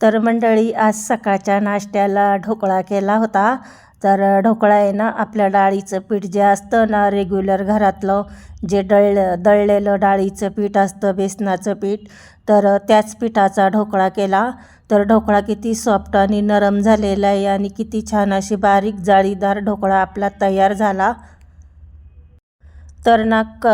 तर मंडळी आज सकाळच्या नाश्त्याला ढोकळा केला होता. तर ढोकळा आहे ना आपल्या डाळीचं पीठ जे असतं ना रेग्युलर घरातलं जे दळ दळलेलं डाळीचं पीठ असतं बेसनाचं पीठ तर त्याच पिठाचा ढोकळा केला. तर ढोकळा किती सॉफ्ट आणि नरम झालेला आहे आणि किती छान अशी बारीक जाळीदार ढोकळा आपला तयार झाला. तर ना क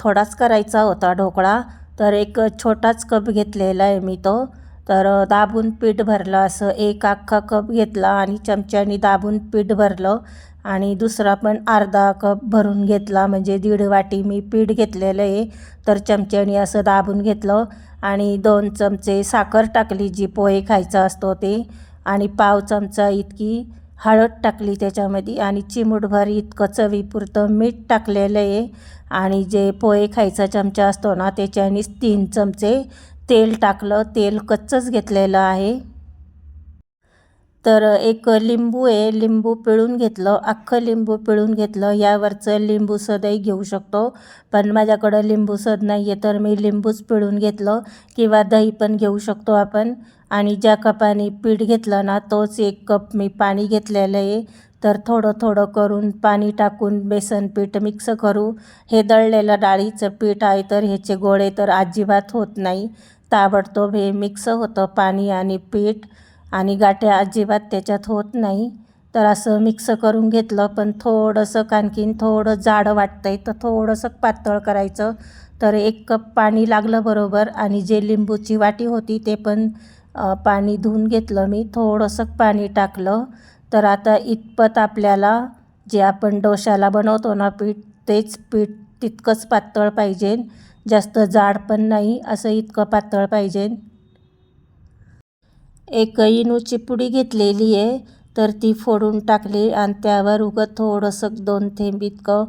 थोडाच करायचा होता ढोकळा. तर एक छोटाच कप घेतलेला आहे मी तो. तर दाबून पीठ भरलं असं एक अख्खा कप घेतला आणि चमच्याने दाबून पीठ भरलं आणि दुसरा पण अर्धा कप भरून घेतला म्हणजे दीड वाटी मी पीठ घेतलेलं आहे. तर चमच्याने असं दाबून घेतलं आणि दोन चमचे साखर टाकली जी पोहे खायचा असतो ते. आणि पाव चमचा इतकी हळद टाकली त्याच्यामध्ये आणि चिमूटभर इतकं चवीपुरतं मीठ टाकलेलं आहे. आणि जे पोहे खायचा चमचा असतो ना त्याच्यानेच तीन चमचे तेल टाकलं तेल कच्चंच घेतलेलं आहे. तर एक लिंबू आहे लिंबू पिळून घेतलं अख्खं लिंबू पिळून घेतलं. यावरचं लिंबू सदही घेऊ शकतो पण माझ्याकडं लिंबू सद नाही आहे तर मी लिंबूच पिळून घेतलं किंवा दही पण घेऊ शकतो आपण. आणि ज्या कपाने पीठ घेतलं ना तोच एक कप मी पाणी घेतलेलं आहे. तर थोडं थोडं करून पाणी टाकून बेसन पीठ मिक्स करू. हे दळलेलं डाळीचं पीठ आहे तर ह्याचे गोळे तर अजिबात होत नाही. ताबडतोब हे मिक्स होतं पाणी आणि पीठ आणि गाठ्या अजिबात त्याच्यात होत नाही. तर असं मिक्स करून घेतलं पण थोडंसं आणखीन थोडं जाडं वाटतं आहे तर थोडंसं पातळ करायचं. तर एक कप पाणी लागलं बरोबर आणि जे लिंबूची वाटी होती ते पण पाणी धुवून घेतलं मी. थोडंसं पाणी टाकलं. तर आता इतपत आपल्याला जे आपण डोशाला बनवतो ना पीठ तेच पीठ तितकंच पातळ पाहिजे. जास्त जाड पण नाही असं इतकं पातळ पाहिजे. एक इनूची पुडी घेतलेली आहे तर ती फोडून टाकली आणि त्यावर उगं थोडंसं दोन थेंब इतकं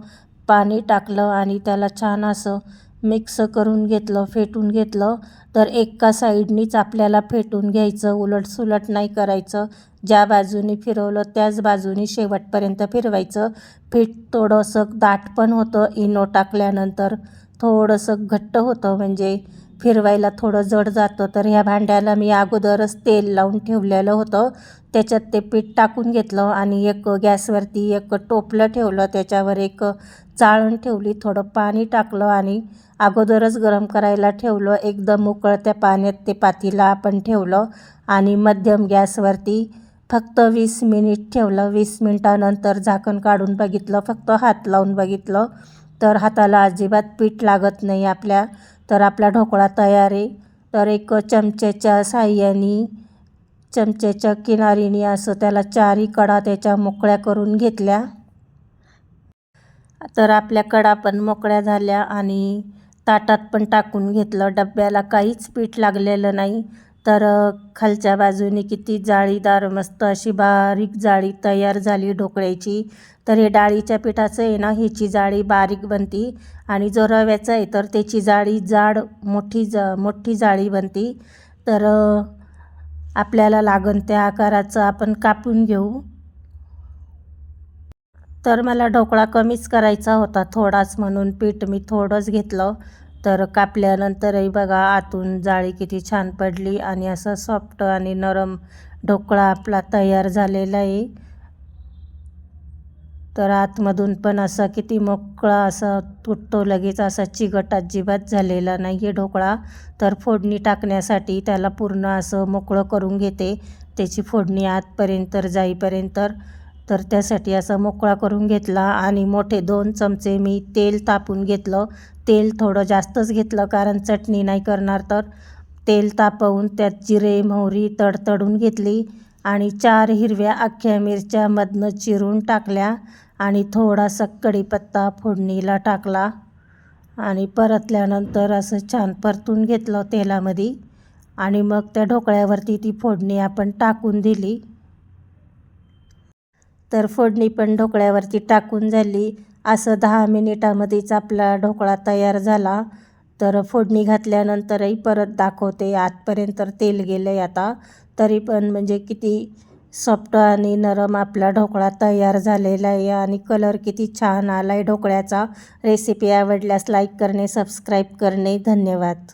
पाणी टाकलं आणि त्याला छान असं मिक्स करून घेतलं फेटून घेतलं तर एका साईडनीच आपल्याला फेटून घ्यायचं उलटसुलट नाही करायचं. ज्या बाजूनी फिरवलं त्याच बाजूनी शेवटपर्यंत फिरवायचं. पीठ थोडंसं दाट पण होतं इनो टाकल्यानंतर थोडंसं घट्ट होतं म्हणजे फिरवायला थोडं जड जातं. तर ह्या भांड्याला मी अगोदरच तेल लावून ठेवलेलं होतं. त्याच्यात ते पीठ टाकून घेतलं आणि एक गॅसवरती एक टोपलं ठेवलं. त्याच्यावर एक चाळण ठेवली थोडं पाणी टाकलं आणि अगोदरच गरम करायला ठेवलं. एकदम उकळत्या पाण्यात ते पातीला आपण ठेवलं आणि मध्यम गॅसवरती फक्त वीस मिनिट ठेवलं. वीस मिनटानंतर झाकण काढून बघितलं फक्त हात लावून बघितलं. तर हाताला अजिबात पीठ लागत नाही आपल्या तर आपला ढोकळा तयार आहे. तर एक चमच्याच्या साह्याने चमच्याच्या किनारीने असं त्याला चारी कडा त्याच्या मोकळ्या करून घेतल्या. तर आपल्या कडा पण मोकळ्या झाल्या आणि ताटात पण टाकून घेतलं. डब्याला काहीच पीठ लागलेलं नाही. तर खालच्या बाजूने किती जाळीदार मस्त अशी बारीक जाळी तयार झाली ढोकळ्याची. तर हे डाळीच्या पिठाचं आहे ना ह्याची जाळी बारीक बनती आणि जो रव्याचं आहे तर त्याची जाळी जाड मोठी जा मोठी जाळी बनती. तर आपल्याला लागन त्या आकाराचं आपण कापून घेऊ. तर मला ढोकळा कमीच करायचा होता थोडाच म्हणून पीठ मी थोडंच घेतलं. तर कापल्यानंतरही बघा आतून जाळी किती छान पडली आणि असं सॉफ्ट आणि नरम ढोकळा आपला तयार झालेला आहे. तर आतमधून पण असा किती मोकळा असा तुटतो लगेच असा चिगट अजिबात झालेला नाही आहे ढोकळा. तर फोडणी टाकण्यासाठी त्याला पूर्ण असं मोकळं करून घेते. त्याची फोडणी आतपर्यंत जाईपर्यंत तर त्यासाठी असा मोकळा करून घेतला आणि मोठे दोन चमचे मी तेल तापून घेतलं. तेल थोडं जास्तच घेतलं कारण चटणी नाही करणार तर. तेल तापवून त्यात जिरे मोहरी तडतडून घेतली आणि चार हिरव्या अख्ख्या मिरच्या मधनं चिरून टाकल्या आणि थोडासा कढीपत्ता फोडणीला टाकला आणि परतल्यानंतर असं छान परतून घेतलं तेलामध्ये आणि मग त्या ढोकळ्यावरती ती फोडणी आपण टाकून दिली. तर फोडणी पण ढोकळ्यावरती टाकून झाली. असं दहा मिनिटामध्येच आपला ढोकळा तयार झाला. तर फोडणी घातल्यानंतरही परत दाखवते. आतपर्यंत तेल गेलं आहे आता. तरी पण म्हणजे किती सॉफ्ट आणि नरम आपला ढोकळा तयार झालेला आहे आणि कलर किती छान आला आहे ढोकळ्याचा. रेसिपी आवडल्यास लाईक करणे सबस्क्राईब करणे. धन्यवाद.